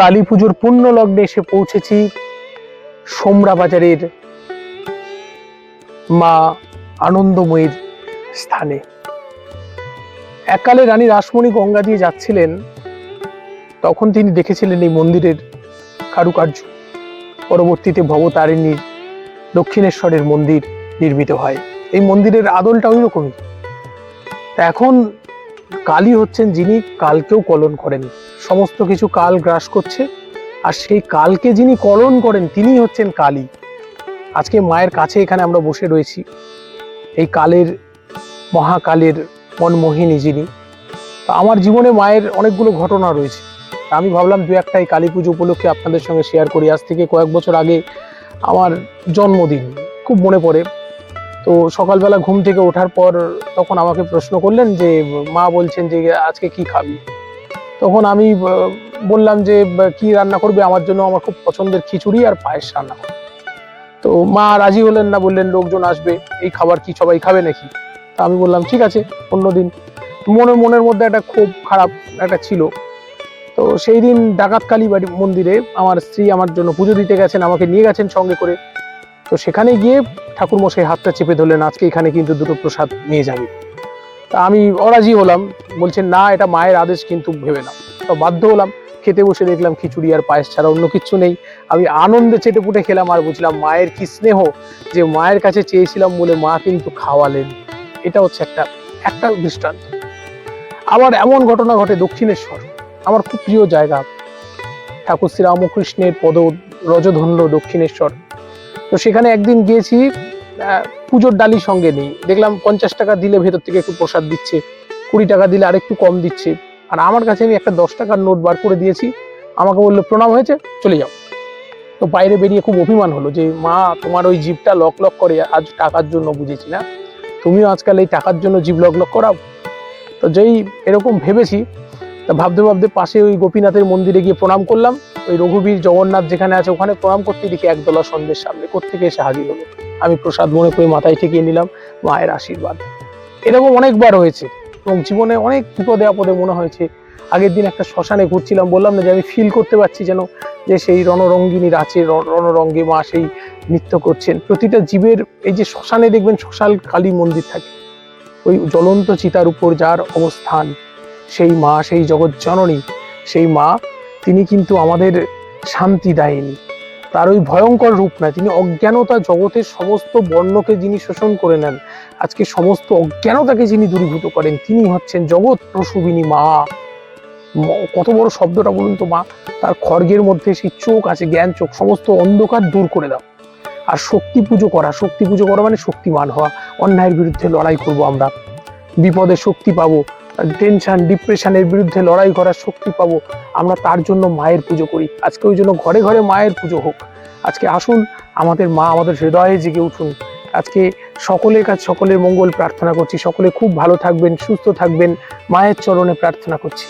কালী পুজোর পূর্ণ লগ্নে এসে পৌঁছেছি সোমরা বাজারের মা আনন্দময়ীর স্থানে। এককালে রানী রাসমণি গঙ্গা দিয়ে যাচ্ছিলেন, তখন তিনি দেখেছিলেন এই মন্দিরের কারুকার্য। পরবর্তীতে ভবতারিণীর দক্ষিণেশ্বরের মন্দির নির্মিত হয়। এই মন্দিরের আদলটা ওই রকমই এখন কালী হচ্ছেন যিনি, কালকেও কলন করেন। সমস্ত কিছু কাল গ্রাস করছে, আর সেই কালকে যিনি কলন করেন, তিনি হচ্ছেন কালী। আজকে মায়ের কাছে এখানে আমরা বসে রয়েছি। এই কালের, মহাকালের মনমোহিনী যিনি, তা আমার জীবনে মায়ের অনেকগুলো ঘটনা রয়েছে। আমি ভাবলাম দু একটাই কালী পুজো উপলক্ষে আপনাদের সঙ্গে শেয়ার করি। আজ থেকে কয়েক বছর আগে আমার জন্মদিন, খুব মনে পড়ে। তো সকালবেলা ঘুম থেকে ওঠার পর তখন আমাকে প্রশ্ন করলেন যে, মা বলছেন যে, আজকে কি খাবি? তখন আমি বললাম যে কি রান্না করবে? আমার জন্য আমার খুব পছন্দের খিচুড়ি আর পায়েস রান্না। তো মা রাজি হলেন না, বললেন, লোকজন আসবে, এই খাবার কি সবাই খাবে নাকি? তা আমি বললাম, ঠিক আছে অন্যদিন মনে, মনের মধ্যে একটা খুব খারাপ একটা ছিল। তো সেই দিন ডাকাতকালী বাড়ি মন্দিরে আমার স্ত্রী আমার জন্য পুজো দিতে গেছেন, আমাকে নিয়ে গেছেন সঙ্গে করে। তো সেখানে গিয়ে ঠাকুর মশাই হাতটা চেপে ধরলেন, আজকে এখানে কিন্তু দুটো প্রসাদ নিয়ে যাবে। তা আমি অরাজি হলাম। বলছেন না, এটা মায়ের আদেশ, কিন্তু ভেবে না তো বাধ্য হলাম, খেতে বসে দেখলাম খিচুড়ি আর পায়েস ছাড়া অন্য কিছু নেই। আমি আনন্দে চেটে পুটে খেলাম আর বুঝলাম, মায়ের কি স্নেহ যে মায়ের কাছে চেয়েছিলাম বলে মা কিন্তু খাওয়ালেন? এটা হচ্ছে একটা একটা দৃষ্টান্ত। আবার এমন ঘটনা ঘটে দক্ষিণেশ্বর, আমার খুব প্রিয় জায়গা। ঠাকুর শ্রী রামকৃষ্ণের পদ রজধন্য দক্ষিণেশ্বর। তো সেখানে একদিন গিয়েছি পুজোর ডালি সঙ্গে নেই। দেখলাম পঞ্চাশ টাকা দিলে ভেতর থেকে একটু প্রসাদ দিচ্ছে, কুড়ি টাকা দিলে আরেকটু কম দিচ্ছে। আর আমার কাছে আমি একটা দশ টাকার নোট বার করে দিয়েছি। আমাকে বলল, প্রণাম হয়েছে, চলে যাও। তো বাইরে বেরিয়ে খুব অভিমান হলো যে, মা, তোমার ওই জিপটা লক লক করে আজ টাকার জন্য বুঝেছি না। তুমিও আজকাল এই টাকার জন্য জিপ লক লক করাও। তো যেই এরকম ভেবেছি, তা ভাবতে ভাবতে পাশে ওই গোপীনাথের মন্দিরে গিয়ে প্রণাম করলাম। ওই রঘুবীর জগন্নাথ যেখানে আছে ওখানে প্রণাম করতে দেখি একদলা সন্ধ্যের সামনে কোত্থেকে এসে হাজির হলো। আমি প্রসাদ মনে করে মাথায় ঠেকিয়ে নিলাম মায়ের আশীর্বাদ। এরকম অনেকবার হয়েছে এবং জীবনে অনেক বিপদে আপদে মনে হয়েছে। আগের দিন একটা শ্মশানে ঘুরছিলাম, বললাম না যে আমি ফিল করতে পারছি যেন যে সেই রণরঙ্গিনীর আছে রণরঙ্গে মা সেই নৃত্য করছেন। প্রতিটা জীবের এই যে শ্মশানে দেখবেন শ্মশাল কালী মন্দির থাকে। ওই জ্বলন্ত চিতার উপর যার অবস্থান, সেই মা, সেই জগৎ জননী, সেই মা, তিনি কিন্তু আমাদের শান্তি দেয়নি। তার ওই ভয়ঙ্কর রূপ না তিনি অজ্ঞানতা জগতের সমস্ত বর্ণকে যিনি শোষণ করে নেন, আজকে সমস্ত অজ্ঞানতাকে যিনি দূরীভূত করেন, তিনি হচ্ছেন জগৎ প্রসূবিনী মা। কত বড় শব্দটা বলুন তো মা? তার খড়গের মধ্যে সেই চোখ আছে, জ্ঞান চোখ, সমস্ত অন্ধকার দূর করে দাও। আর শক্তি পুজো করা, শক্তি পুজো করা মানে শক্তিমান হওয়া। অন্যায়ের বিরুদ্ধে লড়াই করব আমরা। বিপদে শক্তি পাবো টেনশন ডিপ্রেশনের বিরুদ্ধে লড়াই করার শক্তি পাবো। আমরা তার জন্য মায়ের পুজো করি। আজকে ওই জন্য ঘরে ঘরে মায়ের পুজো হোক। আজকে আসুন, আমাদের মা আমাদের হৃদয়ে জেগে উঠুন। আজকে সকলের কাছে সকলের মঙ্গল প্রার্থনা করছি। সকলে খুব ভালো থাকবেন, সুস্থ থাকবেন। মায়ের চরণে প্রার্থনা করছি।